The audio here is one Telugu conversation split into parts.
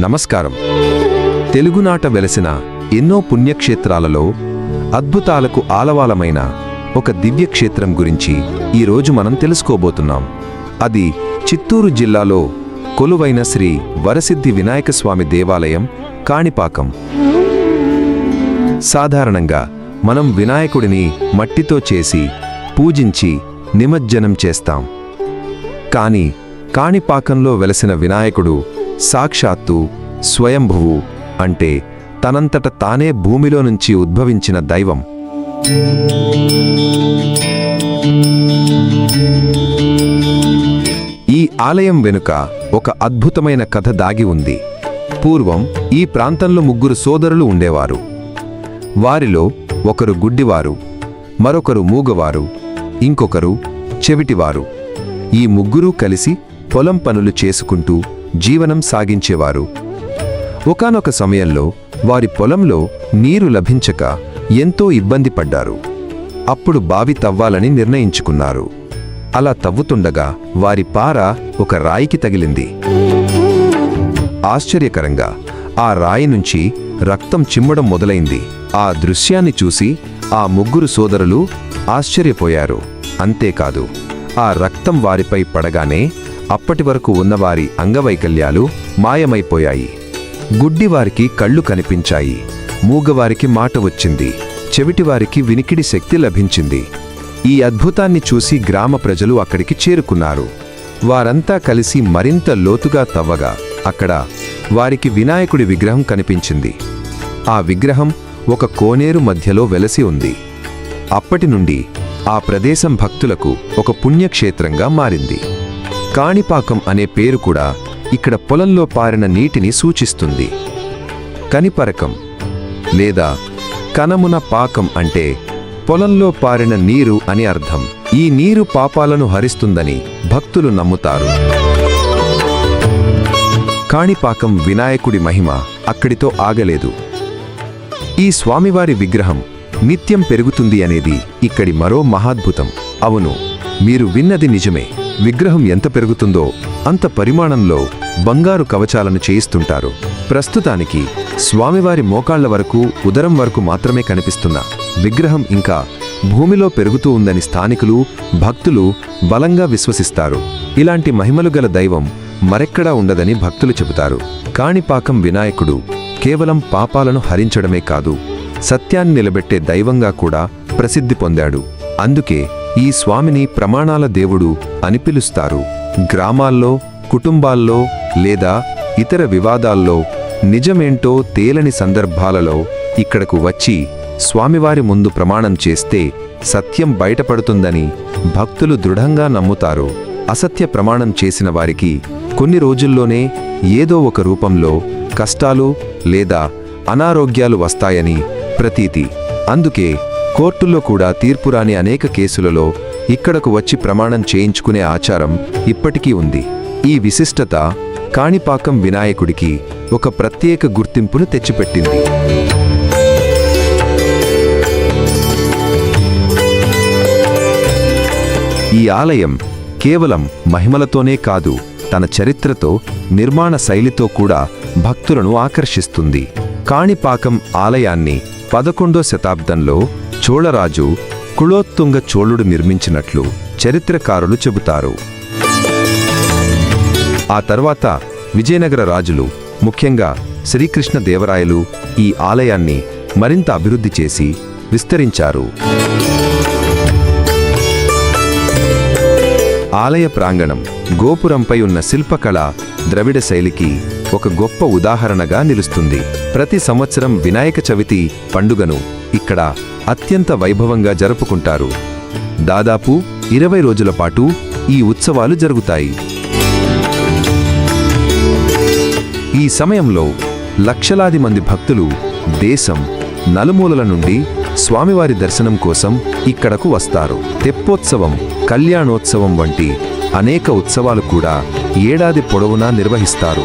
నమస్కారం. తెలుగునాట వెలసిన ఎన్నో పుణ్యక్షేత్రాలలో అద్భుతాలకు ఆలవాలమైన ఒక దివ్యక్షేత్రం గురించి ఈరోజు మనం తెలుసుకోబోతున్నాం. అది చిత్తూరు జిల్లాలో కొలువైన శ్రీ వరసిద్ధి వినాయక స్వామి దేవాలయం కాణిపాకం. సాధారణంగా మనం వినాయకుడిని మట్టితో చేసి పూజించి నిమజ్జనం చేస్తాం. కానీ కాణిపాకంలో వెలసిన వినాయకుడు సాక్షాత్తు స్వయంభువు అంటే తనంతట తానే భూమిలో నుంచి ఉద్భవించిన దైవం. ఈ ఆలయం వెనుక ఒక అద్భుతమైన కథ దాగి ఉంది. పూర్వం ఈ ప్రాంతంలో ముగ్గురు సోదరులు ఉండేవారు. వారిలో ఒకరు గుడ్డివారు మరొకరు మూగవారు ఇంకొకరు చెవిటివారు. ఈ ముగ్గురూ కలిసి పొలం పనులు చేసుకుంటూ జీవనం సాగించేవారు. ఒకానొక సమయంలో వారి పొలంలో నీరు లభించక ఎంతో ఇబ్బంది పడ్డారు. అప్పుడు బావి తవ్వాలని నిర్ణయించుకున్నారు. అలా తవ్వుతుండగా వారి పార ఒక రాయికి తగిలింది. ఆశ్చర్యకరంగా ఆ రాయి నుంచి రక్తం చిమ్మడం మొదలైంది. ఆ దృశ్యాన్ని చూసి ఆ ముగ్గురు సోదరులు ఆశ్చర్యపోయారు. అంతేకాదు ఆ రక్తం వారిపై పడగానే అప్పటి వరకు ఉన్నవారి అంగవైకల్యాలు మాయమైపోయాయి. గుడ్డివారికి కళ్ళు కనిపించాయి. మూగవారికి మాట వచ్చింది. చెవిటివారికి వినికిడి శక్తి లభించింది. ఈ అద్భుతాన్ని చూసి గ్రామ ప్రజలు అక్కడికి చేరుకున్నారు. వారంతా కలిసి మరింత లోతుగా తవ్వగా అక్కడ వారికి వినాయకుడి విగ్రహం కనిపించింది. ఆ విగ్రహం ఒక కోనేరు మధ్యలో వెలసి ఉంది. అప్పటి నుండి ఆ ప్రదేశం భక్తులకు ఒక పుణ్యక్షేత్రంగా మారింది. కాణిపాకం అనే పేరు కూడా ఇక్కడ పొలంలో పారిన నీటిని సూచిస్తుంది. కనిపరకం లేదా కనమున పాకం అంటే పొలంలో పారిన నీరు అని అర్థం. ఈ నీరు పాపాలను హరిస్తుందని భక్తులు నమ్ముతారు. కాణిపాకం వినాయకుడి మహిమ అక్కడితో ఆగలేదు. ఈ స్వామివారి విగ్రహం నిత్యం పెరుగుతుంది అనేది ఇక్కడి మరో మహాద్భుతం. అవును మీరు విన్నది నిజమే. విగ్రహం ఎంత పెరుగుతుందో అంత పరిమాణంలో బంగారు కవచాలను చేయిస్తుంటారు. ప్రస్తుతానికి స్వామివారి మోకాళ్ళ వరకు ఉదరం వరకు మాత్రమే కనిపిస్తున్న విగ్రహం ఇంకా భూమిలో పెరుగుతూ ఉందని స్థానికులు భక్తులు బలంగా విశ్వసిస్తారు. ఇలాంటి మహిమలు గల దైవం మరెక్కడా ఉండదని భక్తులు చెబుతారు. కాణిపాకం వినాయకుడు కేవలం పాపాలను హరించడమే కాదు సత్యాన్ని నిలబెట్టే దైవంగా కూడా ప్రసిద్ధి పొందాడు. అందుకే ఈ స్వామిని ప్రమాణాల దేవుడు అని పిలుస్తారు. గ్రామాల్లో కుటుంబాల్లో లేదా ఇతర వివాదాల్లో నిజమేంటో తేలని సందర్భాలలో ఇక్కడకు వచ్చి స్వామివారి ముందు ప్రమాణం చేస్తే సత్యం బయటపడుతుందని భక్తులు దృఢంగా నమ్ముతారు. అసత్య ప్రమాణం చేసిన వారికి కొన్ని రోజుల్లోనే ఏదో ఒక రూపంలో కష్టాలు లేదా అనారోగ్యాలు వస్తాయని ప్రతీతి. అందుకే కోర్టుల్లో కూడా తీర్పురాని అనేక కేసులలో ఇక్కడకు వచ్చి ప్రమాణం చేయించుకునే ఆచారం ఇప్పటికీ ఉంది. ఈ విశిష్టత కాణిపాకం వినాయకుడికి ఒక ప్రత్యేక గుర్తింపును తెచ్చిపెట్టింది. ఈ ఆలయం కేవలం మహిమలతోనే కాదు తన చరిత్రతో నిర్మాణ శైలితో కూడా భక్తులను ఆకర్షిస్తుంది. కాణిపాకం ఆలయాన్ని పదకొండో శతాబ్దంలో చోళరాజు కుళోత్తుంగ చోళుడు నిర్మించినట్లు చరిత్రకారులు చెబుతారు. ఆ తర్వాత విజయనగర రాజులు ముఖ్యంగా శ్రీకృష్ణదేవరాయలు ఈ ఆలయాన్ని మరింత అభివృద్ధి చేసి విస్తరించారు. ఆలయ ప్రాంగణం గోపురంపై ఉన్న శిల్పకళ ద్రవిడ శైలికి ఒక గొప్ప ఉదాహరణగా నిలుస్తుంది. ప్రతి సంవత్సరం వినాయక చవితి పండుగను ఇక్కడ అత్యంత వైభవంగా జరుపుకుంటారు. దాదాపు ఇరవై రోజుల పాటు ఈ ఉత్సవాలు జరుగుతాయి. ఈ సమయంలో లక్షలాది మంది భక్తులు దేశం నలుమూలల నుండి స్వామివారి దర్శనం కోసం ఇక్కడకు వస్తారు. తెప్పోత్సవం కళ్యాణోత్సవం వంటి అనేక ఉత్సవాలు కూడా ఏడాది పొడవునా నిర్వహిస్తారు.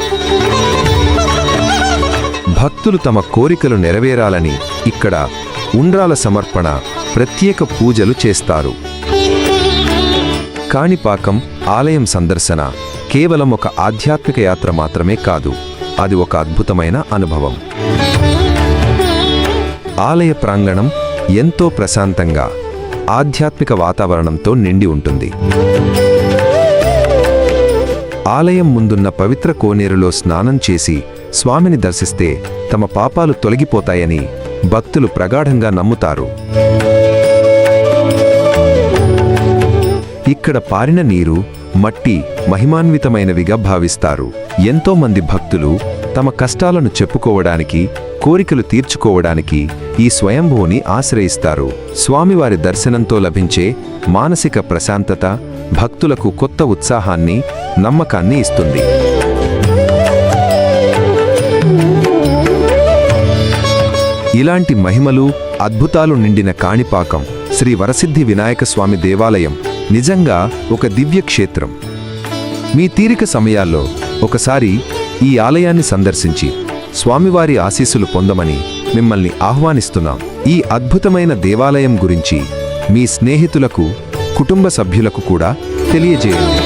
భక్తులు తమ కోరికలు నెరవేరాలని ఇక్కడ ఉండ్రాల సమర్పణ ప్రత్యేక పూజలు చేస్తారు. కాణిపాకం ఆలయం సందర్శన కేవలం ఒక ఆధ్యాత్మిక యాత్ర మాత్రమే కాదు అది ఒక అద్భుతమైన అనుభవం. ఆలయ ప్రాంగణం ఎంతో ప్రశాంతంగా ఆధ్యాత్మిక వాతావరణంతో నిండి ఉంటుంది. ఆలయం ముందున్న పవిత్ర కోనేరులో స్నానం చేసి స్వామిని దర్శిస్తే తమ పాపాలు తొలగిపోతాయని భక్తులు ప్రగాఢంగా నమ్ముతారు. ఇక్కడ పారిన నీరు మట్టి మహిమాన్వితమైనవిగా భావిస్తారు. ఎంతోమంది భక్తులు తమ కష్టాలను చెప్పుకోవడానికి కోరికలు తీర్చుకోవడానికి ఈ స్వయంభూని ఆశ్రయిస్తారు. స్వామివారి దర్శనంతో లభించే మానసిక ప్రశాంతత భక్తులకు కొత్త ఉత్సాహాన్ని నమ్మకాన్ని ఇస్తుంది. ఇలాంటి మహిమలు అద్భుతాలు నిండిన కాణిపాకం శ్రీ వరసిద్ధి వినాయక స్వామి దేవాలయం నిజంగా ఒక దివ్య క్షేత్రం. మీ తీరిక సమయాల్లో ఒకసారి ఈ ఆలయాన్ని సందర్శించి స్వామివారి ఆశీస్సులు పొందమని మిమ్మల్ని ఆహ్వానిస్తున్నాం. ఈ అద్భుతమైన దేవాలయం గురించి మీ స్నేహితులకు కుటుంబ సభ్యులకు కూడా తెలియజేయండి.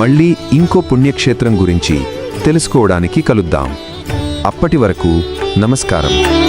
మళ్ళీ ఇంకో పుణ్యక్షేత్రం గురించి తెలుసుకోవడానికి కలుద్దాం. అప్పటి వరకు నమస్కారం.